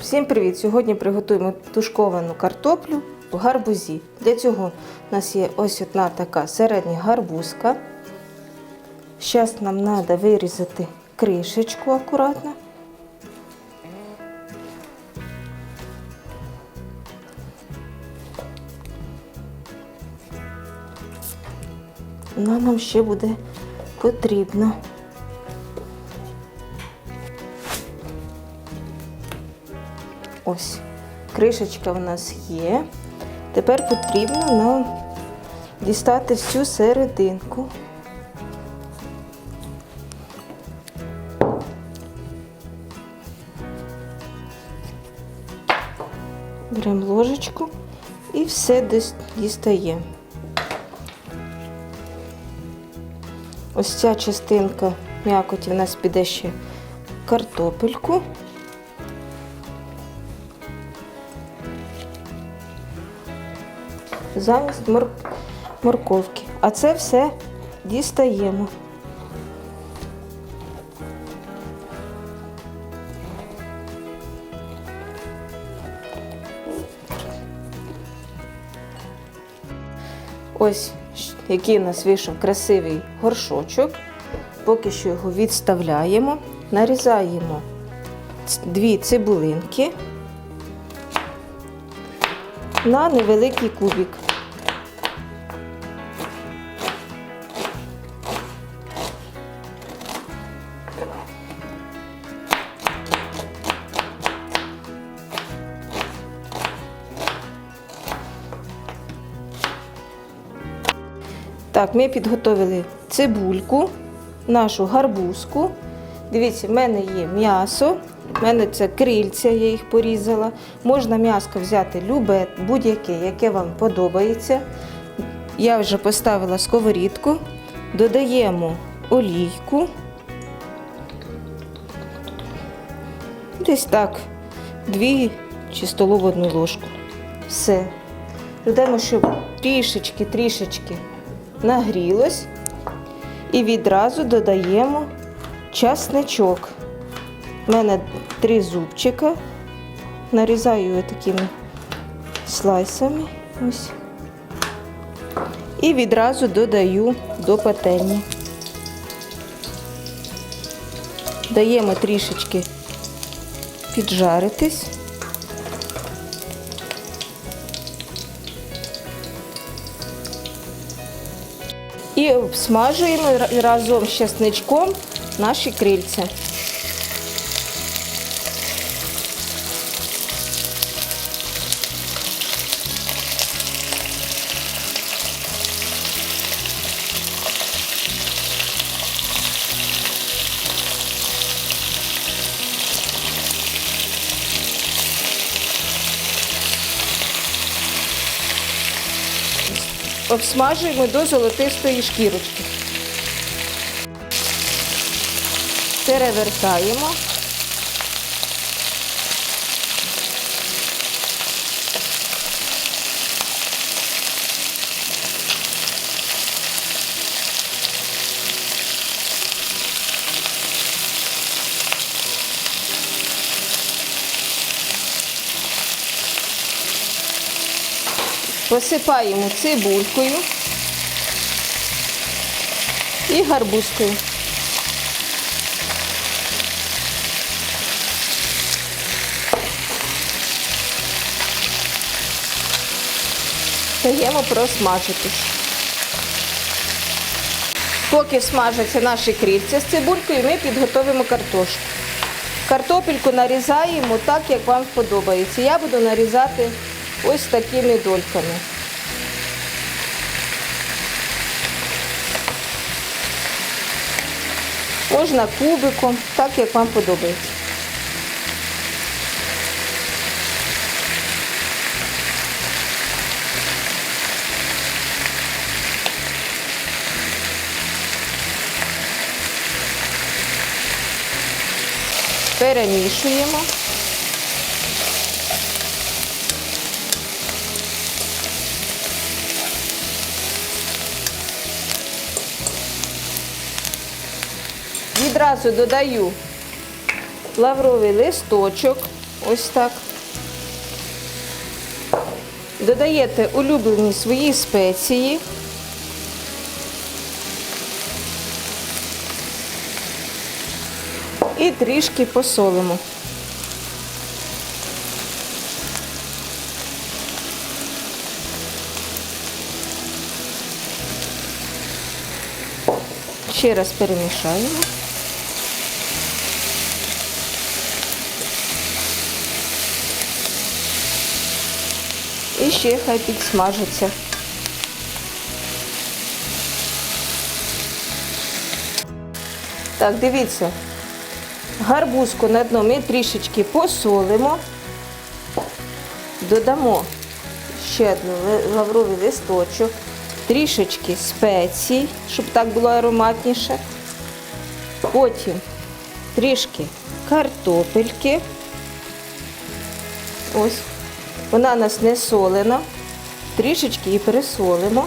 Всім привіт! Сьогодні приготуємо тушковану картоплю в гарбузі. Для цього у нас є ось одна така середня гарбузка. Зараз нам треба вирізати кришечку акуратно. Нам ще буде потрібна. Ось, кришечка у нас є. Тепер потрібно нам дістати всю серединку. Беремо ложечку і все дістаємо. Ось ця частинка м'якоті в нас піде ще в картопельку. Замість мор... морковки. А це все дістаємо. Ось який у нас вийшов красивий горшочок. Поки що його відставляємо, нарізаємо дві цибулинки на невеликий кубик. Так, ми підготовили цибульку, нашу гарбузку. Дивіться, в мене є м'ясо, в мене це крильця, я їх порізала. Можна м'яско взяти любе, будь-яке, яке вам подобається. Я вже поставила сковорідку, додаємо олійку. Десь так, дві чи столову одну ложку. Все. Додаємо, щоб трішечки-трішечки нагрілось. І відразу додаємо часничок. У мене три зубчика. Нарізаю його такими слайсами. Ось. І відразу додаю до пательні. Даємо трішечки піджаритись. І обсмажуємо разом з часничком наші крильця. Обсмажуємо до золотистої шкірочки. Перевертаємо. Посипаємо цибулькою і гарбузкою. Даємо просмажитись. Поки смажаться наші крильця з цибулькою, ми підготовимо картошку. Картопельку нарізаємо так, як вам подобається. Я буду нарізати ось такими дольками. Можна кубиком, так як вам подобається. Перемішуємо. Відразу додаю лавровий листочок. Ось так. Додаєте улюблені свої спеції. І трішки посолимо. Ще раз перемішаємо. І ще хай підсмажиться. Так, дивіться, гарбузку на дно ми трішечки посолимо, додамо ще один лавровий листочок, трішечки спецій, щоб так було ароматніше. Потім трішки картопельки. Ось. Вона у нас не солена. Трішечки її пересолимо.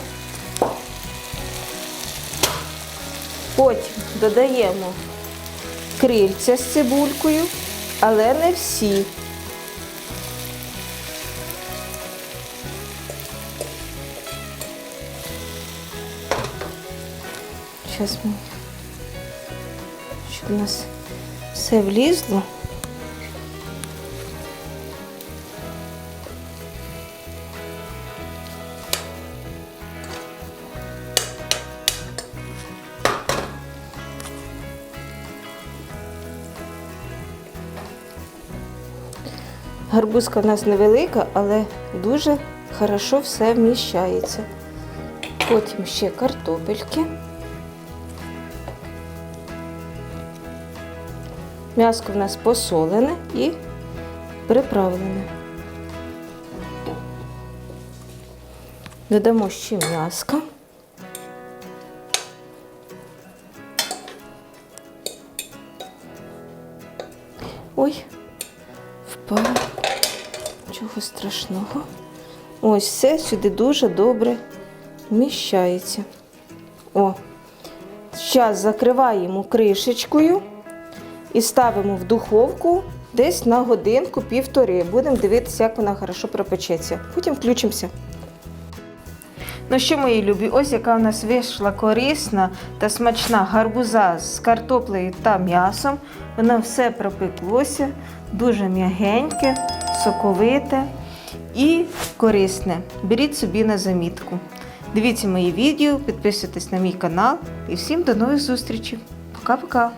Потім додаємо крильця з цибулькою, але не всі. Зараз ми, щоб у нас все влізло. Гарбузка в нас невелика, але дуже хорошо все вміщається. Потім ще картопельки. М'яско в нас посолене і приправлене. Додамо ще м'яска. Нічого страшного. Ось все сюди дуже добре вміщається. О, зараз закриваємо кришечкою і ставимо в духовку десь на годинку півтори. Будемо дивитися, як вона хорошо пропечеться. Потім включимося. Ну що, мої любі, ось яка у нас вийшла корисна та смачна гарбуза з картоплею та м'ясом. Воно все пропеклося, дуже м'ягеньке, соковите і корисне. Беріть собі на замітку. Дивіться мої відео, підписуйтесь на мій канал і всім до нових зустрічей. Пока-пока!